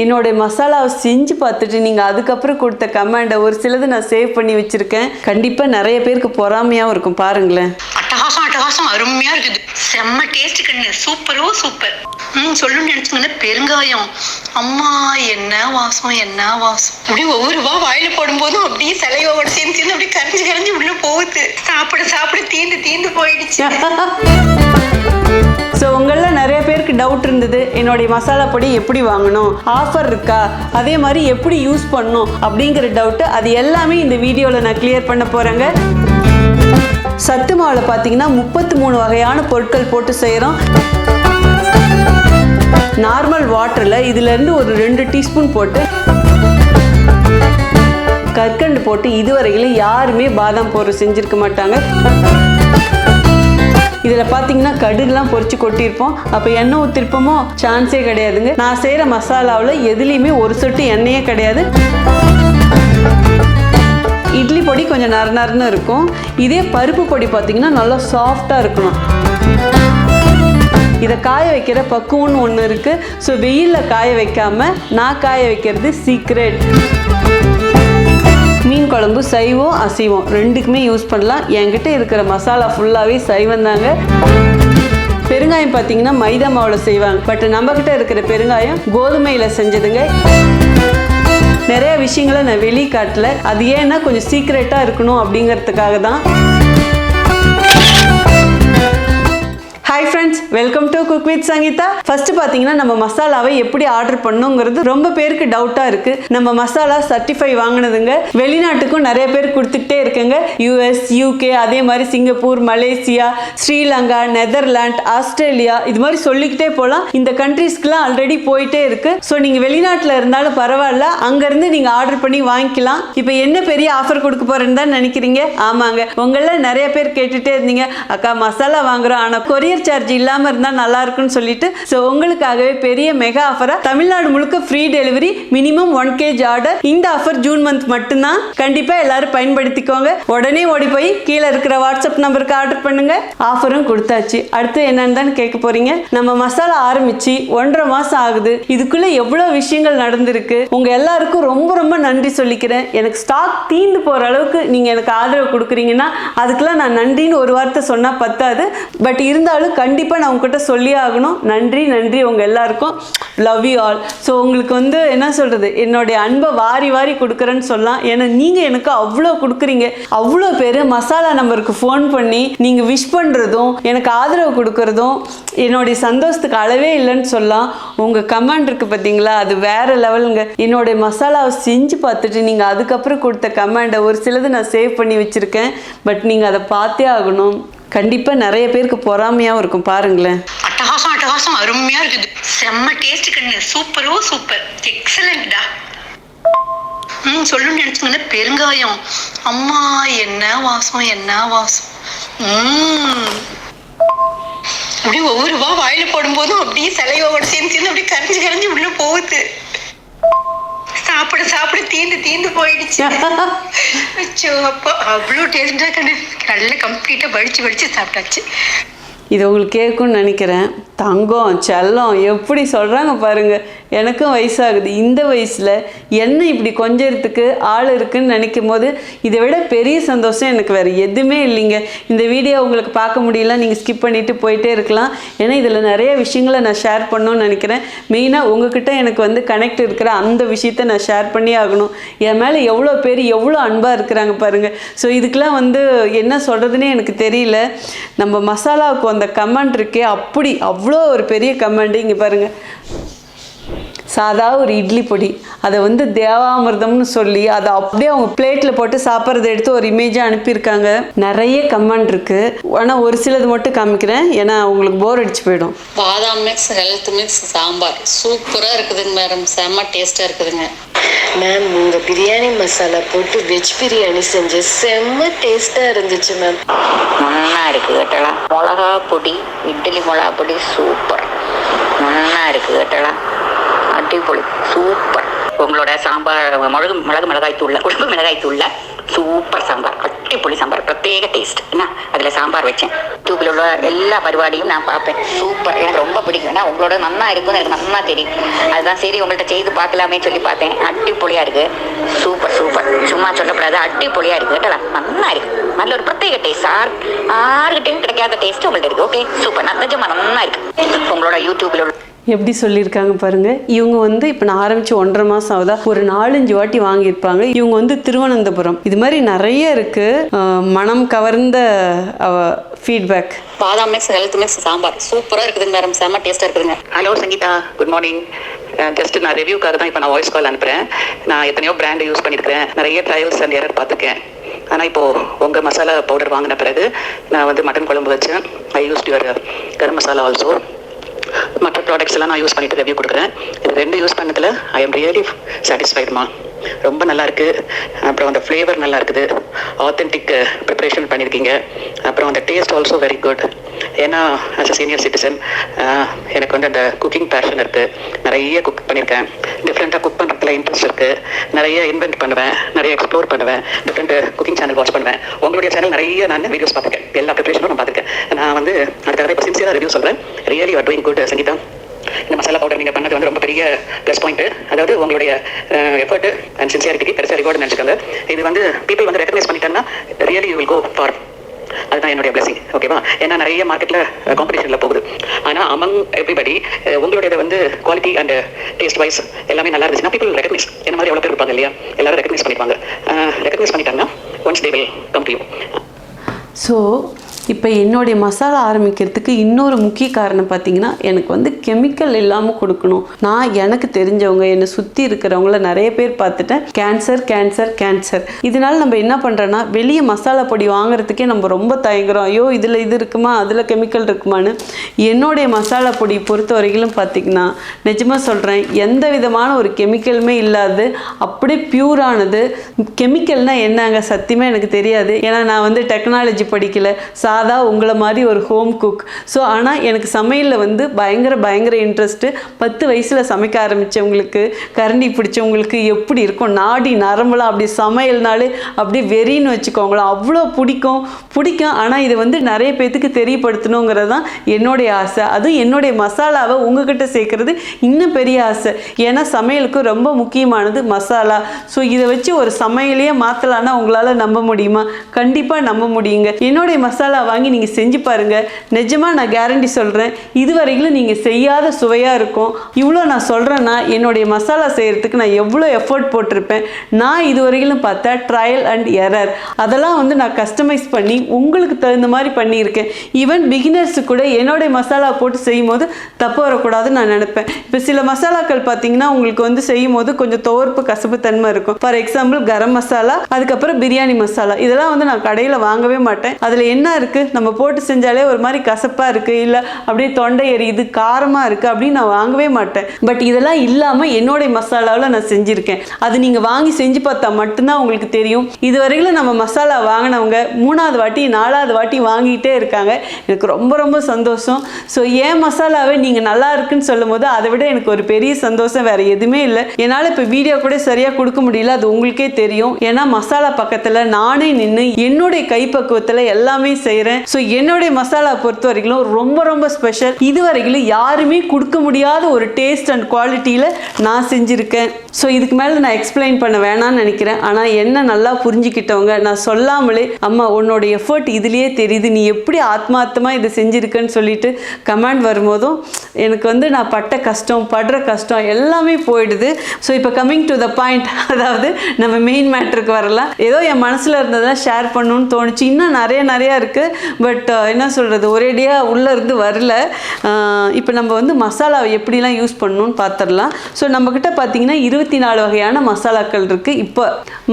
என்னோட மசாலாவை செஞ்சு பார்த்துட்டு நீங்கள் அதுக்கப்புறம் கொடுத்த கமெண்டை ஒரு சிலது நான் சேவ் பண்ணி வச்சுருக்கேன். கண்டிப்பாக நிறைய பேருக்கு பொறாமையாகவும் இருக்கும் பாருங்களேன். அட்டகாசம் அட்டகாசம் அருமையா இருக்குது. செம்ம டேஸ்ட் கண்ணு. சூப்பரோ சூப்பர் ம் சொல்லணும்னு நினைச்சுங்கன்னா பெருங்காயம். அம்மா என்ன வாசம் என்ன வாசம். அப்படியே ஒவ்வொரு ரூபா வாயில போடும்போதும் அப்படியே சிலையோட சேர்ந்து சேர்ந்து அப்படியே கரைஞ்சு கரைஞ்சு உள்ள போகுது. சாப்பிட சாப்பிட தீந்து தீந்து போயிடுச்சு. ஸோ உங்களில் நிறைய பேருக்கு டவுட் இருந்தது என்னுடைய மசாலா பொடி எப்படி வாங்கணும்? ஆஃபர் இருக்கா? அதே மாதிரி எப்படி யூஸ் பண்ணணும்? அப்படிங்கிற டவுட்டு அது எல்லாமே இந்த வீடியோவில் நான் கிளியர் பண்ண போகிறேங்க சத்து மாவில் பார்த்தீங்கன்னா முப்பத்தி மூணு வகையான பொருட்கள் போட்டு செய்கிறோம் நார்மல் வாட்டரில் இதுலேருந்து ஒரு ரெண்டு டீஸ்பூன் போட்டு கற்கண்டு போட்டு இதுவரையிலும் யாருமே பாதாம் பவுடர் செஞ்சுருக்க மாட்டாங்க. இதில் பார்த்தீங்கன்னா கடுகுலாம் பொறிச்சு கொட்டியிருப்போம். அப்போ எண்ணெய் ஊற்றிருப்போமோ சான்ஸே கிடையாதுங்க. நான் செய்கிற மசாலாவில் எதுலேயுமே ஒரு சொட்டு எண்ணெயே கிடையாது. இட்லி பொடி கொஞ்சம் நர நரன்னு இருக்கும். இதே பருப்பு பொடி பார்த்தீங்கன்னா நல்லா சாஃப்டாக இருக்கணும். இதை காய வைக்கிற பக்குவம்னு ஒன்று இருக்குது ஸோ வெயிலில் காய வைக்காமல் நான் காய வைக்கிறது சீக்ரெட் மீன் குழம்பு சைவம் அசைவம். ரெண்டுக்குமே யூஸ் பண்ணலாம். என்கிட்ட இருக்கிற மசாலா ஃபுல்லாகவே சைவம் தாங்க. பெருங்காயம் பார்த்தீங்கன்னா மைதா மாவில் செய்வாங்க. பட் நம்மக்கிட்ட இருக்கிற பெருங்காயம் கோதுமையில் செஞ்சதுங்க. நிறைய விஷயங்களை நான் வெளியே காட்டல அது ஏன்னா கொஞ்சம் சீக்ரெட்டாக இருக்கணும் அப்படிங்கிறதுக்காக தான் hi friends welcome to cook with Sangeetha first பார்த்தீங்கன்னா நம்ம மசாலாவை எப்படி ஆர்டர் பண்ணுங்கிறது ரொம்ப பேருக்கு டவுட்டாக இருக்கு. நம்ம மசாலா சர்டிஃபை வாங்கினதுங்க. வெளிநாட்டுக்கும் நிறைய பேர் கொடுத்துக்கிட்டே இருக்குங்க. யூஎஸ் யூகே அதே மாதிரி Singapore Malaysia Sri Lanka Netherland Australia இது மாதிரி சொல்லிக்கிட்டே போகலாம். இந்த கண்ட்ரீஸ்க்குலாம் ஆல்ரெடி போயிட்டே இருக்கு. ஸோ நீங்கள் வெளிநாட்டில் இருந்தாலும் பரவாயில்ல. அங்கேருந்து நீங்கள் ஆர்டர் பண்ணி வாங்கிக்கலாம். இப்போ என்ன பெரிய ஆஃபர் கொடுக்க போறேன்னு தான் நினைக்கிறீங்க? ஆமாங்க. உங்களில் நிறைய பேர் கேட்டுட்டே இருந்தீங்க. அக்கா மசாலா வாங்குறோம். ஆனால் கொரியர் சார்ஜ் இல்லாமல் இருந்தால் நல்லா இருக்குன்னு சொல்லிட்டு ஸோ உங்களுக்காகவே பெரிய மெகா ஆஃபராக தமிழ்நாடு முழுக்க free delivery minimum one kg order இந்த ஆஃபர் ஜூன் மந்த் மட்டும்தான். கண்டிப்பாக எல்லாரும் பயன்படுத்திக்கோங்க. உடனே ஓடி போய் கீழே இருக்கிற வாட்ஸ்அப் நம்பருக்கு ஆர்டர் பண்ணுங்க. ஆஃபரும் கொடுத்தாச்சு. அடுத்து என்னன்னு தான் கேட்க போறீங்க? நம்ம மசாலா ஆரம்பிச்சு ஒன்றரை மாசம் ஆகுது. இதுக்குள்ள எவ்வளோ விஷயங்கள் நடந்திருக்கு? உங்க எல்லாருக்கும் ரொம்ப ரொம்ப நன்றி சொல்லிக்கிறேன். எனக்கு ஸ்டாக் தீந்து போற அளவுக்கு நீங்க எனக்கு ஆதரவு கொடுக்குறீங்கன்னா அதுக்கெல்லாம் நான் நன்றின்னு ஒரு வார்த்தை சொன்னா பத்தாது. பட் இருந்தாலும் கண்டிப்பாக நான் உங்ககிட்ட சொல்லி ஆகணும். நன்றி நன்றி உங்கள் எல்லாருக்கும். லவ் யூ ஆல் ஸோ உங்களுக்கு வந்து என்ன சொல்கிறது என்னுடைய அன்பை வாரி வாரி கொடுக்குறேன்னு சொல்லலாம். ஏன்னா நீங்கள் எனக்கு அவ்வளோ கொடுக்குறீங்க. அவ்வளோ பேர் மசாலா நம்பருக்கு ஃபோன் பண்ணி நீங்கள் விஷ் பண்ணுறதும் எனக்கு ஆதரவு கொடுக்குறதும் என்னுடைய சந்தோஷத்துக்கு அளவே இல்லைன்னு சொல்லலாம். உங்கள் கமெண்ட் இருக்குது பார்த்தீங்களா அது வேறு லெவலுங்க என்னுடைய மசாலாவை செஞ்சு பார்த்துட்டு நீங்கள் அதுக்கப்புறம் கொடுத்த கமெண்டை ஒரு சிலது நான் சேவ் பண்ணி வச்சுருக்கேன். பட் நீங்கள் அதை பார்த்தே ஆகணும். கண்டிப்பா நிறைய பேருக்கு பொறாமையாவும் இருக்கும் பாருங்களேன். அட்டகாசம் அட்டகாசம் அருமையா இருக்குது. செம்ம டேஸ்ட் கண்ணு. சூப்பரோ சூப்பர் எக்ஸலண்ட்டா ம் சொல்லணும்னு நினைச்சுங்கன்னா பெருங்காயம். அம்மா என்ன வாசம் என்ன வாசம். ம். அப்படியே ஒவ்வொரு வா வாயில போடும்போதும் அப்படியே சிலையோட சேர்ந்து சேர்ந்து அப்படியே கரைஞ்சு கரைஞ்சு உள்ள போகுது. சாப்பிட சாப்பிட தீந்து தீந்து போயிடுச்சு. அப்பா அவ்வளோ டேஸ்டா கண்ணு நல்லா கம்ப்ளீட்டா வடிச்சு வடிச்சு சாப்பிட்டாச்சு. இது உங்களுக்கு கேட்கும்னு நினைக்கிறேன். தங்கம் செல்லம் எப்படி சொல்கிறாங்க பாருங்க. எனக்கும் வயசாகுது. இந்த வயசில் என்ன இப்படி கொஞ்சத்துக்கு ஆள் இருக்குன்னு நினைக்கும் போது இதை விட பெரிய சந்தோஷம் எனக்கு வேறு எதுவுமே இல்லைங்க. இந்த வீடியோ உங்களுக்கு பார்க்க முடியல நீங்கள் ஸ்கிப் பண்ணிவிட்டு போயிட்டே இருக்கலாம். ஏன்னா இதில் நிறைய விஷயங்களை நான் ஷேர் பண்ணணும்னு நினைக்கிறேன். மெயினாக உங்ககிட்ட எனக்கு வந்து கனெக்ட் இருக்கிற அந்த விஷயத்த நான் ஷேர் பண்ணி ஆகணும். என் மேலே எவ்வளோ பேர் எவ்வளோ அன்பாக இருக்கிறாங்க பாருங்கள் ஸோ இதுக்கெலாம் வந்து என்ன சொல்கிறதுனே எனக்கு தெரியல. நம்ம மசாலாவுக்கு அந்த கமெண்ட் இருக்கே அப்படி அவ்வளோ ஒரு பெரிய கமெண்ட் இங்கே பாருங்கள் சாதா ஒரு இட்லி பொடி. அதை வந்து தேவாமிர்தம்னு சொல்லி அதை அப்படியே அவங்க பிளேட்டில் போட்டு சாப்பிட்றத எடுத்து ஒரு இமேஜாக அனுப்பியிருக்காங்க. நிறைய கமெண்ட் இருக்குது ஆனால் ஒரு சிலது மட்டும் காமிக்கிறேன். ஏன்னா உங்களுக்கு போர் அடிச்சு போயிடும். பாதாம் மிக்ஸ் ஹெல்த் மிக்ஸ் சாம்பார். சூப்பராக இருக்குதுங்க மேடம் செம்ம டேஸ்ட்டாக இருக்குதுங்க. மேம் உங்க பிரியாணி மசாலா போட்டு வெஜ் பிரியாணி செஞ்சு செம்ம டேஸ்டா இருந்துச்சு மேம் நல்லா இருக்கு கேட்டலாம். மிளகா பொடி இட்லி மிளகா பொடி சூப்பர். நல்லா இருக்கு கேட்டலாம். அடிப்பொலி சூப்பர். உங்களோட சாம்பார் மிளகு மிளகு மிளகாய் தூள் குழம்பு மிளகாய் தூள்ல சூப்பர் சாம்பார். அட்டிப்பொலி சாம்பார். பிரத்யேக டேஸ்ட் என்ன? அதில் சாம்பார் வச்சேன். யூடியூப்ல உள்ள எல்லா பரிபாடியும் நான் பார்ப்பேன். சூப்பர். எனக்கு ரொம்ப பிடிக்கும். ஏன்னா உங்களோட நன்னா இருக்கும்னு எனக்கு நன்னா தெரியும். அதுதான் சரி உங்கள்கிட்ட செய்து பார்க்கலாமே சொல்லி பார்த்தேன். அட்டிப்பொலியா இருக்கு. Super super. சும்மா சொல்லக்கூடாது. அட்டிப்பொலியா இருக்கு. கேட்டலா நன்னா இருக்கு. நல்ல ஒரு பிரத்யேக டேஸ்ட் ஆர் யாருக்கிட்டையும் கிடைக்காத டேஸ்ட் உங்கள்கிட்ட இருக்கு. Okay super. நல்லா நன்னா இருக்கு. உங்களோட யூடியூப்ல உள்ள எப்படி சொல்லியிருக்காங்க பாருங்க. இவங்க வந்து இப்போ நான் ஆரம்பிச்சு ஒன்றரை மாசம் ஆகுதா? ஒரு நாலஞ்சு வாட்டி வாங்கியிருப்பாங்க. இவங்க வந்து திருவனந்தபுரம். இது மாதிரி நிறைய இருக்கு. அஹ் மனம் கவர்ந்த ஃபீட்பேக் பாதாம் மிக்ஸ் ஹெல்த் மிக்ஸ் சாம்பார். சூப்பரா இருக்குதுங்க மேடம் செம்ம டேஸ்டா இருக்குதுங்க. Hello Sangeetha. Good morning just நான் ரிவ்யூக்காக தான் இப்போ நான் வாய்ஸ் கால் அனுப்புகிறேன் நான் எத்தனையோ பிராண்ட் யூஸ் பண்ணியிருக்கிறேன். நிறைய ட்ரையல்ஸ் அண்ட் எரர் பார்த்துருக்கேன். ஆனால் இப்போது உங்கள் மசாலா பவுடர் வாங்கின பிறகு நான் வந்து மட்டன் குழம்பு வச்சேன். I use your garam masala also மற்ற ப்ராடக்ட்ஸ் எல்லாம் நான் யூஸ் பண்ணிட்டு ரிவ்யூ கொடுக்குறேன். இது ரெண்டு யூஸ் பண்ணதில் ஐ எம் ரியலி சாட்டிஸ்ஃபைடுமா ரொம்ப நல்லா இருக்கு அப்புறம் அந்த ஃப்ளேவர் நல்லா இருக்குது ஆத்தென்டிக் ப்ரிப்பரேஷன் பண்ணியிருக்கீங்க அப்புறம் அந்த டேஸ்ட் ஆல்சோ வெரி குட் ஏன்னா ஆஸ் அ சீனியர் சிட்டிசன் எனக்கு வந்து அந்த குக்கிங் பேஷன் இருக்குது நிறைய குக் பண்ணியிருக்கேன் டிஃப்ரெண்ட்டாக குக் பண்ணுறதுல இன்ட்ரெஸ்ட் இருக்குது நிறைய இன்வென்ட் பண்ணுவேன். நிறைய எக்ஸ்ப்ளோர் பண்ணுவேன். டிஃப்ரெண்ட் குக்கிங் சேனல் வாட்ச் பண்ணுவேன். உங்களுடைய சேனல் நிறைய நான் வீடியோஸ் பார்த்துருக்கேன். எல்லா ப்ரிப்பரேஷனும் நான் பார்த்துருக்கேன். நான் வந்து அதுக்காக இப்போ சின்சியராக ரிவ்யூ சொல்கிறேன் really are doing good Sangeetha. இந்த மசாலா பவுடர் நீங்கள் பண்ணது வந்து ரொம்ப பெரிய ப்ளஸ் பாயிண்ட் அதாவது உங்களுடைய எஃபர்ட் அண்ட் சின்சியாரிட்டிக்கு பெருசாக ரிவார்டு நினச்சிக்கோங்க. இது வந்து பீப்புள் வந்து ரெக்கக்னைஸ் பண்ணிட்டாங்கன்னா really you will go for அதுதான் என்னுடைய பிளஸிங் ஓகேவா ஏன்னா நிறைய மார்க்கெட்டில் காம்படிஷனில் போகுது. ஆனால் அமங் எவ்ரிபடி உங்களுடைய வந்து குவாலிட்டி அண்ட் டேஸ்ட் வைஸ் எல்லாமே நல்லா இருந்துச்சுன்னா பீப்புள் ரெக்கக்னைஸ் என்ன மாதிரி எவ்வளோ பேர் இருப்பாங்க இல்லையா? எல்லாரும் ரெக்கக்னைஸ் பண்ணிப்பாங்க. ரெக்கக்னைஸ் பண்ணிட்டாங்கன்னா once they will come to you so இப்போ என்னுடைய மசாலா ஆரம்பிக்கிறதுக்கு இன்னொரு முக்கிய காரணம் பார்த்தீங்கன்னா எனக்கு வந்து கெமிக்கல் இல்லாமல் கொடுக்கணும். நான் எனக்கு தெரிஞ்சவங்க என்னை சுற்றி இருக்கிறவங்கள நிறைய பேர் பார்த்துட்டேன். கேன்சர் கேன்சர் கேன்சர் இதனால நம்ம என்ன பண்ணுறோன்னா வெளியே மசாலா பொடி வாங்குறதுக்கே நம்ம ரொம்ப தயங்குறோம். ஐயோ இதில் இது இருக்குமா அதில் கெமிக்கல் இருக்குமான்னு. என்னுடைய மசாலா பொடி பொறுத்த வரைக்கும் பார்த்தீங்கன்னா நிஜமாக சொல்கிறேன் எந்த விதமான ஒரு கெமிக்கலுமே இல்லாது அப்படியே பியூரானது கெமிக்கல்னால் என்னங்க? சத்தியமாக எனக்கு தெரியாது. ஏன்னா நான் வந்து டெக்னாலஜி படிக்கல. சாதா உங்களை மாதிரி ஒரு ஹோம் குக் ஸோ ஆனால் எனக்கு சமையலில் வந்து பயங்கர பயங்கர இன்ட்ரெஸ்ட்டு பத்து வயசில் சமைக்க ஆரம்பித்தவங்களுக்கு கரண்டி பிடிச்சவங்களுக்கு எப்படி இருக்கும்? நாடி நரம்புலாம் அப்படி சமையல்னாலே அப்படியே வெறின்னு வச்சுக்கோங்களேன். அவ்வளோ பிடிக்கும். பிடிக்கும். ஆனால் இது வந்து நிறைய பேர்த்துக்கு தெரியப்படுத்தணுங்கிறது தான் என்னுடைய ஆசை. அதுவும் என்னுடைய மசாலாவை உங்ககிட்ட சேர்க்குறது இன்னும் பெரிய ஆசை. ஏன்னா சமையலுக்கு ரொம்ப முக்கியமானது மசாலா. ஸோ இதை வச்சு ஒரு சமையலையே மாற்றலான்னா உங்களால் நம்ப முடியுமா? கண்டிப்பாக நம்ப முடியுங்க. என்னுடைய மசாலா வாங்கி நீங்கள் செஞ்சு பாருங்கள் நிஜமாக நான் கேரண்டி சொல்கிறேன் இதுவரையிலும் நீங்கள் செய்யாத சுவையாக இருக்கும். இவ்வளோ நான் சொல்கிறேன்னா என்னுடைய மசாலா செய்கிறதுக்கு நான் எவ்வளோ எஃபோர்ட் போட்டிருப்பேன். நான் இதுவரையிலும் பார்த்தா ட்ரையல் அண்ட் எரர் அதெல்லாம் வந்து நான் கஸ்டமைஸ் பண்ணி உங்களுக்கு தகுந்த மாதிரி பண்ணியிருக்கேன். ஈவன் பிகினர்ஸு கூட என்னுடைய மசாலா போட்டு செய்யும் போது தப்பு வரக்கூடாதுன்னு நான் நினைப்பேன். இப்போ சில மசாலாக்கள் பார்த்தீங்கன்னா உங்களுக்கு வந்து செய்யும் போது கொஞ்சம் துவர்ப்பு கசப்பு தன்மை இருக்கும். ஃபார் எக்ஸாம்பிள் கரம் மசாலா அதுக்கப்புறம் பிரியாணி மசாலா. இதெல்லாம் வந்து நான் கடையில் வாங்கவே மாட்டேன். அதில் என்ன இருக்குது நம்ம போட்டு செஞ்சாலே ஒரு மாதிரி கசப்பாக இருக்குது இல்லை அப்படியே தொண்டை எரியுது காரமாக இருக்குது அப்படின்னு நான் வாங்கவே மாட்டேன். பட் இதெல்லாம் இல்லாமல் என்னுடைய மசாலாவில் நான் செஞ்சுருக்கேன். அது நீங்கள் வாங்கி செஞ்சு பார்த்தா மட்டும்தான் உங்களுக்கு தெரியும். இதுவரையிலும் நம்ம மசாலா வாங்கினவங்க மூணாவது வாட்டி நாலாவது வாட்டி வாங்கிட்டே இருக்காங்க. எனக்கு ரொம்ப ரொம்ப சந்தோஷம். ஸோ ஏன் மசாலாவை நீங்கள் நல்லா இருக்குன்னு சொல்லும் போது அதை விட எனக்கு ஒரு பெரிய சந்தோஷம். வேறு எதுவுமே இல்லை. என்னால் இப்போ வீடியோ கூட சரியாக கொடுக்க முடியல. அது உங்களுக்கே தெரியும். ஏன்னா மசாலா பக்கத்தில் நானே நின்று என்னுடைய கைப்பக்குவத்தில் எல்லாமே செய்கிறேன் ஸோ என்னுடைய மசாலா பொறுத்த வரைக்கும் ரொம்ப ரொம்ப ஸ்பெஷல் இது வரைக்கும் யாருமே கொடுக்க முடியாத ஒரு டேஸ்ட் அண்ட் குவாலிட்டியில் நான் செஞ்சுருக்கேன். ஸோ இதுக்கு மேலே நான் எக்ஸ்பிளைன் பண்ண வேணாம்னு நினைக்கிறேன். ஆனால் என்ன நல்லா புரிஞ்சுக்கிட்டவங்க நான் சொல்லாமலே அம்மா உன்னோட எஃபர்ட் இதுலேயே தெரியுது. நீ எப்படி ஆத்மார்த்தமாக இதை செஞ்சுருக்கேன்னு சொல்லிட்டு கமெண்ட் வரும்போதும் எனக்கு வந்து நான் பட்ட கஷ்டம் படுற கஷ்டம் எல்லாமே போயிடுது. ஸோ இப்போ கம்மிங் டு த பாயிண்ட் அதாவது நம்ம மெயின் மேட்ருக்கு வரலாம். ஏதோ என் மனசில் இருந்ததெல்லாம் ஷேர் பண்ணணும்னு தோணுச்சு. இன்னும் நிறைய நிறையா இருக்குது பட் uh, என்ன சொல்கிறது ஒரேடியாக உள்ளேருந்து வரல. Uh, இப்போ நம்ம வந்து மசாலாவை எப்படிலாம் யூஸ் பண்ணணும்னு பார்த்துடலாம் ஸோ நம்மக்கிட்ட பார்த்தீங்கன்னா இருபத்தி நாலு வகையான மசாலாக்கள் இருக்குது இப்போ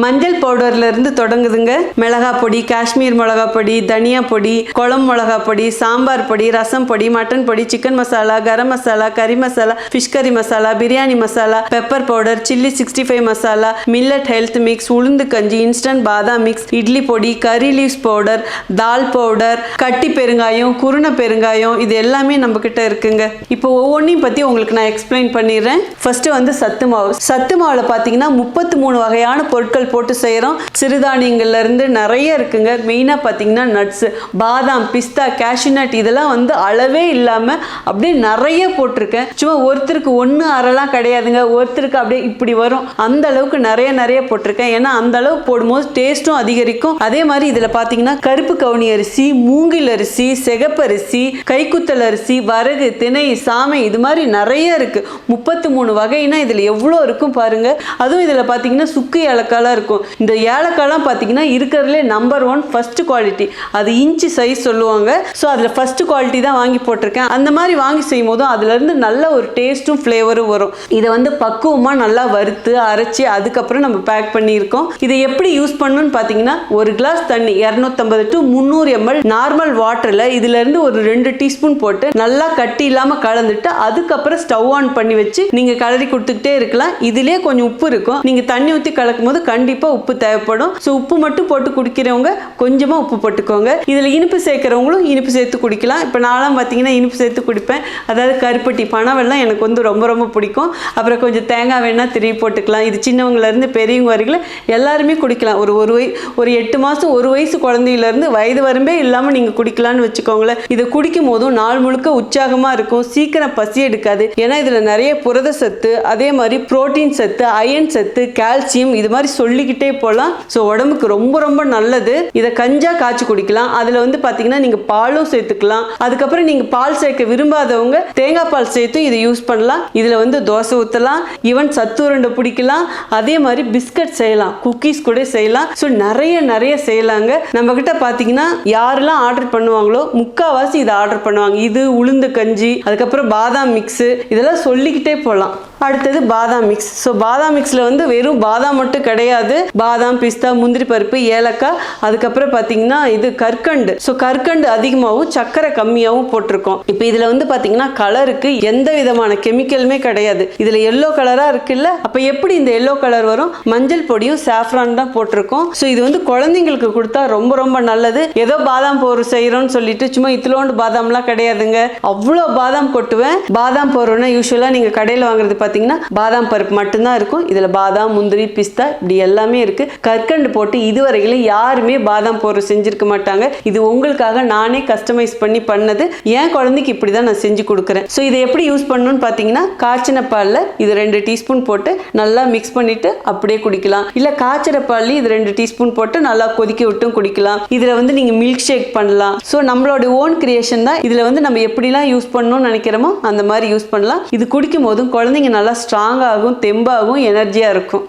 மஞ்சள் பவுடர்ல இருந்து தொடங்குதுங்க. மிளகா பொடி காஷ்மீர் மிளகா பொடி தனியா பொடி குழம்பு மிளகா பொடி சாம்பார் பொடி ரசம் பொடி மட்டன் பொடி chicken masala garam masala curry masala fish curry masala biryani masala pepper powder chilli sixty five masala millet health mix உளுந்து கஞ்சி இன்ஸ்டன்ட் பாதாம் மிக்ஸ் இட்லி பொடி curry leaves powder dal powder powder கட்டி பெருங்காயம் குருண பெருங்காயம் இது எல்லாமே நம்ம கிட்ட இருக்குங்க. இப்போ ஒவ்வொன்றையும் பற்றி உங்களுக்கு நான் எக்ஸ்பிளைன் பண்ணிடுறேன். ஃபர்ஸ்ட் வந்து சத்து மாவு. சத்து மாவில் பார்த்தீங்கன்னா முப்பத்தி மூணு வகையான பொருட்கள் போட்டு செய்கிறோம் சிறுதானியங்கள்ல இருந்து நிறைய இருக்குங்க. மெயினாக பார்த்தீங்கன்னா நட்ஸு பாதாம் பிஸ்தா கேஷ்யூநட் இதெல்லாம் வந்து அளவே இல்லாமல் அப்படியே நிறைய போட்டிருக்கேன். சும்மா ஒருத்தருக்கு ஒன்று அறலாம் கிடையாதுங்க. ஒருத்தருக்கு அப்படியே இப்படி வரும். அந்த அளவுக்கு நிறைய நிறைய போட்டிருக்கேன். ஏன்னா அந்த அளவு போடும்போது டேஸ்ட்டும் அதிகரிக்கும். அதே மாதிரி இதில் பார்த்தீங்கன்னா கருப்பு கவுனி அரிசி மூங்கில் அரிசி சிகப்பரிசி கைக்குத்தல் அரிசி வரகு திணை சாமை இது மாதிரி நிறைய இருக்கு. முப்பத்தி மூணு வகைனா இதில் எவ்வளோ இருக்கும் பாருங்க. அதுவும் இதில் பார்த்தீங்கன்னா சுக்கு ஏலக்காயெல்லாம் இருக்கும். இந்த ஏலக்காய்லாம் பார்த்தீங்கன்னா இருக்கிறதுலே நம்பர் ஒன் ஃபர்ஸ்ட் குவாலிட்டி அது இன்ச்சு சைஸ் சொல்லுவாங்க. ஸோ அதில் ஃபர்ஸ்ட் குவாலிட்டி தான் வாங்கி போட்டிருக்கேன். அந்த மாதிரி வாங்கி செய்யும் போதும் அதுலேருந்து நல்ல ஒரு டேஸ்ட்டும் ஃப்ளேவரும் வரும். இதை வந்து பக்குவமாக நல்லா வறுத்து அரைச்சி அதுக்கப்புறம் நம்ம பேக் பண்ணியிருக்கோம். இதை எப்படி யூஸ் பண்ணணும்னு பார்த்தீங்கன்னா ஒரு கிளாஸ் தண்ணி இரநூத்தம்பது டு முந்நூறு எம்எல் நார்மல் வாட்டரில் இதுலேருந்து ஒரு ரெண்டு டீஸ்பூன் போட்டு நல்லா கட்டி இல்லாமல் கலந்துட்டு அதுக்கப்புறம் ஸ்டவ் ஆன் பண்ணி வச்சு நீங்கள் கலரி கொடுத்துக்கிட்டே இருக்கலாம். இதுலேயே கொஞ்சம் உப்பு இருக்கும். நீங்கள் தண்ணி ஊற்றி கலக்கும் போது கண்டிப்பாக உப்பு தேவைப்படும். ஸோ உப்பு மட்டும் போட்டு குடிக்கிறவங்க கொஞ்சமாக உப்பு போட்டுக்கோங்க. இதில் இனிப்பு சேர்க்குறவங்களும் இனிப்பு சேர்த்து குடிக்கலாம். இப்போ நான்லாம் பார்த்தீங்கன்னா இனிப்பு சேர்த்து குடிப்பேன். அதாவது கருப்பட்டி பனவெல்லாம் எனக்கு வந்து ரொம்ப ரொம்ப பிடிக்கும். அப்புறம் கொஞ்சம் தேங்காய் வேணால் திருவி போட்டுக்கலாம். இது சின்னவங்கலேருந்து பெரியவங்க வரைக்கும் எல்லாருமே குடிக்கலாம். ஒரு ஒரு வய ஒரு எட்டு மாதம் ஒரு வயசு குழந்தையிலேருந்து வயது வரம்பு இல்லாமல் நீங்கள் குடிக்கலாம்னு வச்சுக்கோங்களேன். இதை குடிக்கும் போதும் நாள் முழுக்க உற்சாகமாக இருக்கும். சீக்கிரம் பசி எடுக்காது. ஏன்னா இதில் நிறைய புரத சத்து அதே மாதிரி புரோட்டீன் சத்து அயன் சத்து கால்சியம் இது மாதிரி சொல்லிக்கிட்டே போகலாம். ஸோ உடம்புக்கு ரொம்ப ரொம்ப நல்லது. இதை கஞ்சா காய்ச்சி குடிக்கலாம். அதில் வந்து பார்த்தீங்கன்னா நீங்கள் பாலும் சேர்த்துக்கலாம். அதுக்கப்புறம் நீங்கள் பால் சேர்க்க விரும்பாதவங்க தேங்காய் பால் சேர்த்தும் இதை யூஸ் பண்ணலாம். இதில் வந்து தோசை ஊற்றலாம் ஈவன் சத்து உருண்டை பிடிக்கலாம். அதே மாதிரி பிஸ்கட் செய்யலாம். குக்கீஸ் கூட செய்யலாம். ஸோ நிறைய நிறைய செய்யலாங்க. நம்ம கிட்ட பார்த்தீங்கன்னா யாரெல்லாம் ஆர்டர் பண்ணுவாங்களோ முக்காவாசி இதை ஆர்டர் பண்ணுவாங்க. இது உளுந்து கஞ்சி அதுக்கப்புறம் பாதாம் மிக்ஸு இதெல்லாம் சொல்லிக்கிட்டே போகலாம். அடுத்தது பாதாம் மிக்ஸ் ஸோ பாதாம் மிக்ஸில் வந்து வெறும் பாதாம் மட்டும் கிடையாது. பாதாம் பிஸ்தா முந்திரி பருப்பு ஏலக்காய் அதுக்கப்புறம் பார்த்தீங்கன்னா இது கற்கண்டு. ஸோ கற்கண்டு அதிகமாகவும் சர்க்கரை கம்மியாகவும் போட்டிருக்கோம். இப்போ இதில் வந்து பார்த்தீங்கன்னா கலருக்கு எந்த விதமான கெமிக்கலுமே கிடையாது. இதில் எல்லோ கலராக இருக்குல்ல? அப்போ எப்படி இந்த எல்லோ கலர் வரும்? மஞ்சள் பொடியும் சாஃப்ரான் தான் போட்டிருக்கோம். ஸோ இது வந்து குழந்தைங்களுக்கு கொடுத்தா ரொம்ப ரொம்ப நல்லது. ஏதோ பாதாம் போர் செய்கிறோம்னு சொல்லிட்டு சும்மா இத்திலோண்டு பாதாம்லாம் கிடையாதுங்க. அவ்வளோ பாதாம் கொட்டுவேன். பாதாம் போர்னா யூஸ்வலாக நீங்கள் கடையில் வாங்குறது பார்த்தீங்கன்னா பாதாம் பருப்பு மட்டும்தான் இருக்கும். இதில் பாதாம் முந்திரி பிஸ்தா இப்படி எல்லாமே இருக்கு. கற்கண்டு போட்டு இதுவரையிலும் யாருமே பாதாம் போர் செஞ்சிருக்க மாட்டாங்க. இது உங்களுக்காக நானே கஸ்டமைஸ் பண்ணி பண்ணது. என் குழந்தைக்கு இப்படி தான் நான் செஞ்சு கொடுக்குறேன். ஸோ இதை எப்படி யூஸ் பண்ணணும்னு பார்த்தீங்கன்னா காய்ச்சின பாலில் இது ரெண்டு டீஸ்பூன் போட்டு நல்லா மிக்ஸ் பண்ணிட்டு அப்படியே குடிக்கலாம். இல்லை காய்ச்சிற பால் இது ரெண்டு டீஸ்பூன் போட்டு நல்லா கொதிக்க விட்டும் குடிக்கலாம். இதில் வந்து நீங்கள் மில்க் ஷேக் பண்ணலாம். ஸோ நம்மளோட ஓன் கிரியேஷன் தான். இதில் வந்து நம்ம எப்படிலாம் யூஸ் பண்ணணும்னு நினைக்கிறோமோ அந்த மாதிரி யூஸ் பண்ணலாம். இது குடிக்கும் போதும் குழந்தைங்க நல்லா ஸ்ட்ராங்காகும் தெம்பாகும் எனர்ஜியாக இருக்கும்.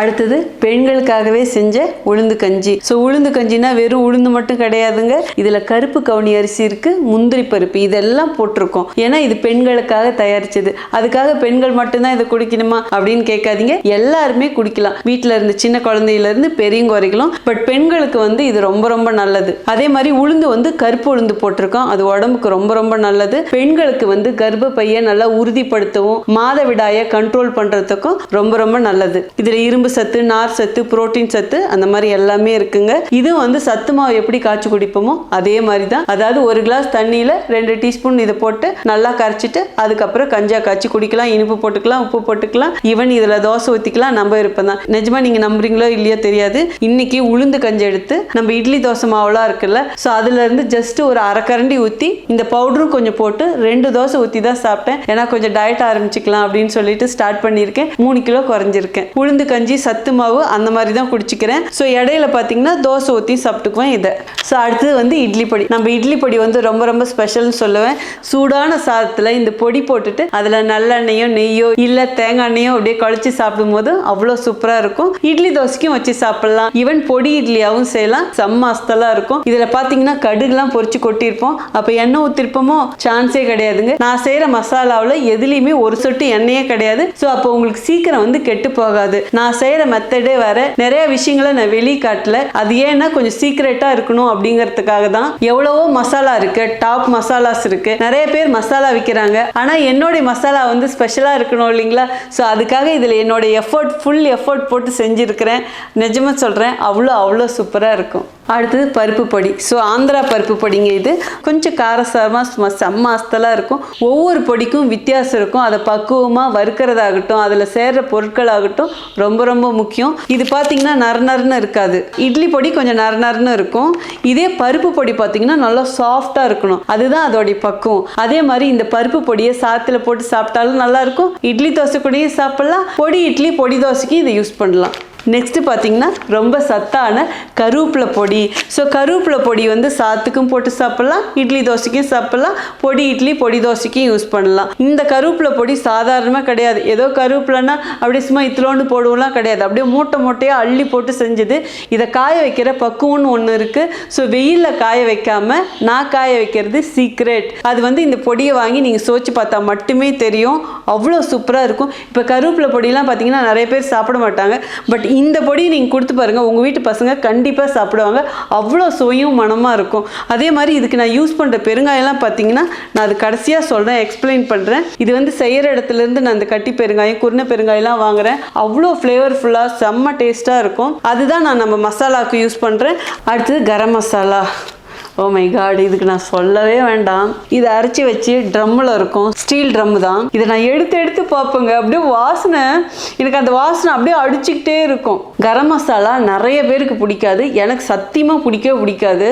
அடுத்தது பெண்களுக்காகவே செஞ்ச உளுந்து கஞ்சி. ஸோ உளுந்து கஞ்சினா வெறும் உளுந்து மட்டும் கிடையாதுங்க. இதில் கருப்பு கவுனி அரிசி இருக்கு முந்திரி பருப்பு இதெல்லாம் போட்டிருக்கோம். ஏன்னா இது பெண்களுக்காக தயாரிச்சது. அதுக்காக பெண்கள் மட்டும்தான் இதை குடிக்கணுமா அப்படின்னு கேட்காதீங்க. எல்லாருமே குடிக்கலாம். வீட்டில் இருந்து சின்ன குழந்தையில இருந்து பெரியவங்க வரைக்கும். பட் பெண்களுக்கு வந்து இது ரொம்ப ரொம்ப நல்லது. அதே மாதிரி உளுந்து வந்து கருப்பு உளுந்து போட்டிருக்கோம். அது உடம்புக்கு ரொம்ப ரொம்ப நல்லது. பெண்களுக்கு வந்து கர்ப்பப்பையை நல்லா உறுதிப்படுத்தவும் மாதவிடாயை கண்ட்ரோல் பண்ணுறதுக்கும் ரொம்ப ரொம்ப நல்லது. இதில் இரும்பு சத்து நார் சத்து புரோட்டீன் சத்து அந்த மாதிரி எல்லாமே இருக்குங்க. இது வந்து சத்து மாவு எப்படி காய்ச்சி குடிப்போமோ அதே மாதிரி தான். அதாவது ஒரு கிளாஸ் தண்ணியில் ரெண்டு டீஸ்பூன் இதை போட்டு நல்லா கரைச்சிட்டு அதுக்கப்புறம் கஞ்சா காய்ச்சி குடிக்கலாம் இனிப்பு போட்டுக்கலாம் உப்பு போட்டுக்கலாம். ஈவன் இதில் தோசை ஊற்றிக்கலாம் நம்ம இருப்போம் தான். நிஜமா நீங்கள் நம்புறீங்களோ இல்லையோ தெரியாது. இன்னைக்கு உளுந்து கஞ்சி எடுத்து நம்ம இட்லி தோசை மாவுலாம் இருக்குல்ல ஸோ அதுலேருந்து ஜஸ்ட் ஒரு அரை கரண்டி இந்த பவுடரும் கொஞ்சம் போட்டு ரெண்டு தோசை ஊற்றி தான் சாப்பிட்டேன். ஏன்னா கொஞ்சம் டயட் ஆரம்பிச்சுக்கலாம் அப்படின்னு சொல்லிட்டு ஸ்டார்ட் பண்ணியிருக்கேன். மூணு கிலோ குறைஞ்சிருக்கேன் உளுந்து கஞ்சி சத்து மாவு அந்த மாதிரி தான் குடிச்சிக்கிறேன். ஸோ இடையில பார்த்தீங்கன்னா தோசை ஊற்றி சாப்பிட்டுக்குவேன் இதை. ஸோ அடுத்தது வந்து இட்லி பொடி. நம்ம இட்லி பொடி வந்து ரொம்ப ரொம்ப ஸ்பெஷல்னு சொல்லுவேன். சூடான சாதத்தில் இந்த பொடி போட்டுட்டு அதில் நல்லெண்ணெயோ நெய்யோ இல்லை தேங்காய் எண்ணெயோ அப்படியே குழச்சி சாப்பிடும்போது அவ்வளோ சூப்பராக இருக்கும். இட்லி தோசைக்கும் வச்சு சாப்பிடலாம். ஈவன் பொடி இட்லியாகவும் செய்யலாம். செம்ம அஸ்தலாக இருக்கும். இதில் பார்த்தீங்கன்னா கடுகுலாம் பொரிச்சு கொட்டியிருப்போம். அப்போ எண்ணெய் ஊற்றிருப்போமோ சான்ஸே கிடையாதுங்க. நான் செய்கிற மசாலாவில் எதுலேயுமே ஒரு சொட்டு எண்ணெயே கிடையாது. ஸோ அப்போ உங்களுக்கு சீக்கிரம் வந்து கெட்டு போகாது. நான் நான் செய்கிற மெத்தடே வேற நிறைய விஷயங்களை நான் வெளியே காட்டல அது ஏன்னா கொஞ்சம் சீக்ரெட்டாக இருக்கணும் அப்படிங்கிறதுக்காக தான் எவ்வளவோ மசாலா இருக்கு டாப் மசாலாஸ் இருக்கு. நிறைய பேர் மசாலா விற்கிறாங்க ஆனால் என்னுடைய மசாலா வந்து ஸ்பெஷலாக இருக்கணும் இல்லைங்களா? ஸோ அதுக்காக இதில் என்னோட எஃபர்ட் ஃபுல் எஃபர்ட் போட்டு செஞ்சுருக்கிறேன். நிஜமாக சொல்கிறேன் அவ்வளோ அவ்வளோ சூப்பராக இருக்கும். அடுத்தது பருப்பு பொடி. ஸோ ஆந்திரா பருப்பு பொடிங்க இது. கொஞ்சம் காரசாரமாக சும்மா செம்ம அஸ்தலாக இருக்கும். ஒவ்வொரு பொடிக்கும் வித்தியாசம் இருக்கும். அதை பக்குவமாக வறுக்கிறதாகட்டும் அதில் சேர்ற பொருட்களாகட்டும் ரொம்ப ரொம்ப முக்கியம். இது பார்த்தீங்கன்னா நர நறுன்னு இருக்காது. இட்லி பொடி கொஞ்சம் நர நறுன்னு இருக்கும். இதே பருப்பு பொடி பார்த்தீங்கன்னா நல்லா சாஃப்டாக இருக்கணும். அதுதான் அதோடைய பக்குவம். அதே மாதிரி இந்த பருப்பு பொடியை சாத்தில் போட்டு சாப்பிட்டாலும் நல்லா இருக்கும். இட்லி தோசை கூடயும் சாப்பிட்லாம். பொடி இட்லி பொடி தோசைக்கு இதை யூஸ் பண்ணலாம். நெக்ஸ்ட்டு பார்த்தீங்கன்னா ரொம்ப சத்தான கருவேப்பிலை பொடி. ஸோ கருவேப்பிலை பொடி வந்து சாத்துக்கும் போட்டு சாப்பிட்லாம் இட்லி தோசைக்கும் சாப்பிட்லாம் பொடி இட்லி பொடி தோசைக்கும் யூஸ் பண்ணலாம். இந்த கருவேப்பிலை பொடி சாதாரணமாக கிடையாது. ஏதோ கருவேப்பிலைன்னா அப்படியே சும்மா இத்திலோண்டு போடுவோம்லாம் கிடையாது. அப்படியே மூட்டை மூட்டையாக அள்ளி போட்டு செஞ்சது. இதை காய வைக்கிற பக்குவம்னு ஒன்று இருக்குது ஸோ வெயிலில் காய வைக்காமல் நான் காய வைக்கிறது சீக்ரெட் அது வந்து இந்த பொடியை வாங்கி நீங்கள் சோச்சு பார்த்தா மட்டுமே தெரியும். அவ்வளோ சூப்பராக இருக்கும். இப்போ கருவேப்பிலை பொடியெலாம் பார்த்தீங்கன்னா நிறைய பேர் சாப்பிட மாட்டாங்க. பட் இந்த பொடியை நீங்கள் கொடுத்து பாருங்கள் உங்கள் வீட்டு பசங்க கண்டிப்பாக சாப்பிடுவாங்க. அவ்வளோ சுவையும் மனமாக இருக்கும். அதே மாதிரி இதுக்கு நான் யூஸ் பண்ணுற பெருங்காயெல்லாம் பார்த்தீங்கன்னா நான் அது கடைசியாக சொல்கிறேன் எக்ஸ்பிளைன் பண்ணுறேன் இது வந்து செய்கிற இடத்துலேருந்து நான் அந்த கட்டி பெருங்காயம் குருணை பெருங்காயெல்லாம் வாங்குகிறேன் அவ்வளோ ஃப்ளேவர்ஃபுல்லாக செம்ம டேஸ்ட்டாக இருக்கும். அதுதான் நான் நம்ம மசாலாவுக்கு யூஸ் பண்ணுறேன் அடுத்தது garam masala. Oh my god இதுக்கு நான் சொல்லவே வேண்டாம். இதை அரைச்சி வச்சு ட்ரம்மில் இருக்கும். ஸ்டீல் ட்ரம்மு தான். இதை நான் எடுத்து எடுத்து பார்ப்பேங்க. அப்படியே வாசனை எனக்கு அந்த வாசனை அப்படியே அடிச்சுக்கிட்டே இருக்கும். கரம் மசாலா நிறைய பேருக்கு பிடிக்காது. எனக்கு சத்தியமாக பிடிக்கவே பிடிக்காது.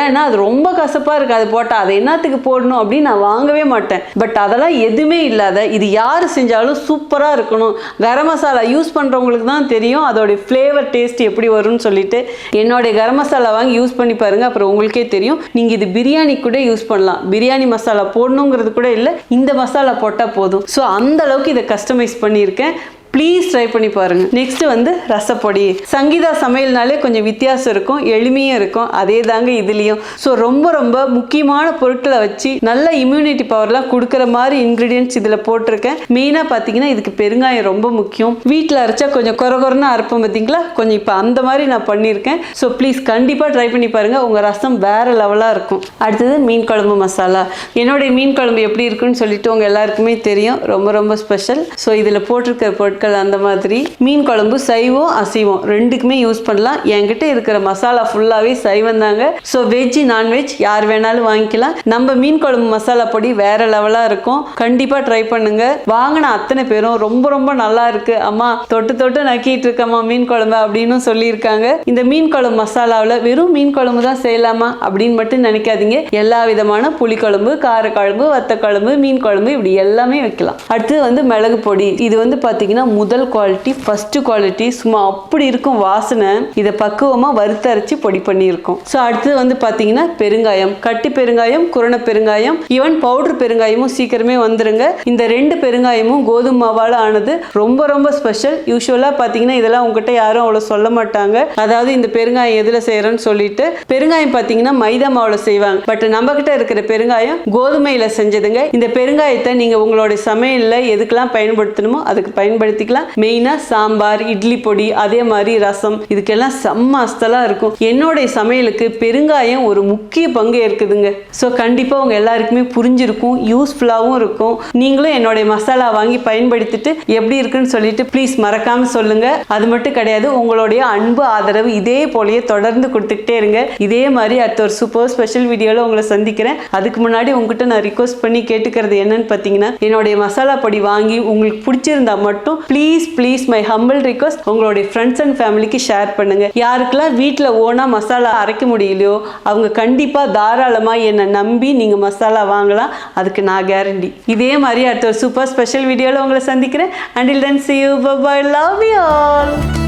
ஏன்னா அது ரொம்ப கசப்பாக இருக்குது அது போட்டால் அதை என்னத்துக்கு போடணும் அப்படின்னு நான் வாங்கவே மாட்டேன். பட் அதெல்லாம் எதுவுமே இல்லாத இது யார் செஞ்சாலும் சூப்பராக இருக்கணும். கரம் மசாலா யூஸ் பண்ணுறவங்களுக்கு தான் தெரியும். அதோடைய ஃப்ளேவர் டேஸ்ட் எப்படி வரும்னு சொல்லிட்டு. என்னுடைய கரம் மசாலா வாங்கி யூஸ் பண்ணி பாருங்கள் அப்புறம் உங்களுக்கே தெரியும். நீங்கள் இது பிரியாணி கூட யூஸ் பண்ணலாம். பிரியாணி மசாலா போடணுங்கிறது கூட இல்லை இந்த மசாலா போட்டால் போதும். ஸோ அந்த அளவுக்கு இதை கஸ்டமைஸ் பண்ணியிருக்கேன். ப்ளீஸ் ட்ரை பண்ணி பாருங்க. நெக்ஸ்ட் வந்து ரசப்பொடி. சங்கீதா சமையல்னாலே கொஞ்சம் வித்தியாசம் இருக்கும் எளிமையும் இருக்கும். அதே தாங்க இதுலேயும். ஸோ ரொம்ப ரொம்ப முக்கியமான பொருட்களை வச்சு நல்ல இம்யூனிட்டி பவர்லாம் கொடுக்குற மாதிரி இன்க்ரீடியன்ட்ஸ் இதில் போட்டிருக்கேன். மெயினாக பார்த்தீங்கன்னா இதுக்கு பெருங்காயம் ரொம்ப முக்கியம். வீட்டில் அரைச்சா கொஞ்சம் குறை குறைன்னு அரைப்போம் பார்த்தீங்களா கொஞ்சம் இப்போ அந்த மாதிரி நான் பண்ணியிருக்கேன் ஸோ ப்ளீஸ் கண்டிப்பாக ட்ரை பண்ணி பாருங்கள் உங்கள் ரசம் வேறு லெவலாக இருக்கும். அடுத்தது மீன் குழம்பு மசாலா. என்னுடைய மீன் குழம்பு எப்படி இருக்குன்னு சொல்லிட்டு உங்கள் எல்லாருக்குமே தெரியும். ரொம்ப ரொம்ப ஸ்பெஷல் ஸோ இதில் போட்டிருக்கிற பொருட்கள் அந்த மாதிரி. மீன் குழம்பு சைவம் அசைவம் ரெண்டுக்குமே யூஸ் பண்ணலாம். என்கிட்ட இருக்கிற மசாலா ஃபுல்லாகவே சைவம் தாங்க. ஸோ வெஜ் நான்வெஜ் யார் வேணாலும் வாங்கிக்கலாம். நம்ம மீன் குழம்பு மசாலா பொடி வேற லெவலாக இருக்கும். கண்டிப்பாக ட்ரை பண்ணுங்க. வாங்கின அத்தனை பேரும் ரொம்ப ரொம்ப நல்லா இருக்கு. அம்மா தொட்டு தொட்டு நக்கிட்டு இருக்கம்மா மீன் குழம்பு அப்படின்னு சொல்லியிருக்காங்க. இந்த மீன் குழம்பு மசாலாவில் வெறும் மீன் குழம்பு தான் செய்யலாமா அப்படின்னு மட்டும் நினைக்காதீங்க. எல்லா விதமான புளிக்குழம்பு காரக்குழம்பு வத்த குழம்பு மீன் குழம்பு இப்படி எல்லாமே வைக்கலாம். அடுத்தது வந்து மிளகு பொடி. இது வந்து பார்த்தீங்கன்னா முதல் குவாலிட்டி ஃபர்ஸ்ட் குவாலிட்டி சும்மா அப்படி இருக்கும் வாசனை. இதை பக்குவமாக வறுத்தரைச்சி பொடி பண்ணியிருக்கோம். ஸோ அடுத்தது வந்து பார்த்தீங்கன்னா பெருங்காயம். கட்டி பெருங்காயம் குரண பெருங்காயம் ஈவன் பவுடர் பெருங்காயமும் சீக்கிரமே வந்துருங்க. இந்த ரெண்டு பெருங்காயமும் கோதுமை மாவால் ஆனது ரொம்ப ரொம்ப ஸ்பெஷல் யூஸ்வலாக பார்த்தீங்கன்னா இதெல்லாம் உங்ககிட்ட யாரும் அவ்வளோ சொல்ல மாட்டாங்க. அதாவது இந்த பெருங்காயம் எதில் செய்கிறேன்னு சொல்லிட்டு பெருங்காயம் பார்த்தீங்கன்னா மைதா மாவில் செய்வாங்க. பட் நம்ம கிட்ட இருக்கிற பெருங்காயம் கோதுமையில் செஞ்சதுங்க. இந்த பெருங்காயத்தை நீங்கள் உங்களுடைய சமையலில் எதுக்கெல்லாம் பயன்படுத்தணுமோ அதுக்கு பயன்படுத்தி பயன்படுத்திக்கலாம் மெயினாக சாம்பார் இட்லி பொடி அதே மாதிரி ரசம். இதுக்கெல்லாம் செம்ம அஸ்தலாக இருக்கும். என்னுடைய சமையலுக்கு பெருங்காயம் ஒரு முக்கிய பங்கு இருக்குதுங்க ஸோ கண்டிப்பாக உங்கள் எல்லாருக்குமே புரிஞ்சிருக்கும் யூஸ்ஃபுல்லாகவும் இருக்கும். நீங்களும் என்னுடைய மசாலா வாங்கி பயன்படுத்திட்டு எப்படி இருக்குன்னு சொல்லிட்டு ப்ளீஸ் மறக்காமல் சொல்லுங்கள் அது மட்டும் கிடையாது உங்களுடைய அன்பு ஆதரவு இதே போலயே தொடர்ந்து கொடுத்துக்கிட்டே இருங்க. இதே மாதிரி அடுத்த ஒரு சூப்பர் ஸ்பெஷல் வீடியோவில் உங்களை சந்திக்கிறேன். அதுக்கு முன்னாடி உங்ககிட்ட நான் ரிக்வஸ்ட் பண்ணி கேட்டுக்கிறது என்னன்னு பார்த்தீங்கன்னா என்னுடைய மசாலா பொடி வாங்கி உங்களுக்கு பிடிச்சிருந்தா மட்டும் please please my humble request உங்களுடைய ஃப்ரெண்ட்ஸ் அண்ட் ஃபேமிலிக்கு ஷேர் பண்ணுங்க. யாருக்கெல்லாம் வீட்டில் ஓனா மசாலா அரைக்க முடியலையோ அவங்க கண்டிப்பாக தாராளமாக என்னை நம்பி நீங்கள் மசாலா வாங்கலாம். அதுக்கு நான் கேரண்டி இதே மாதிரி அடுத்த ஒரு சூப்பர் ஸ்பெஷல் வீடியோவில் உங்களை சந்திக்கிறேன். Until then see you bye love you all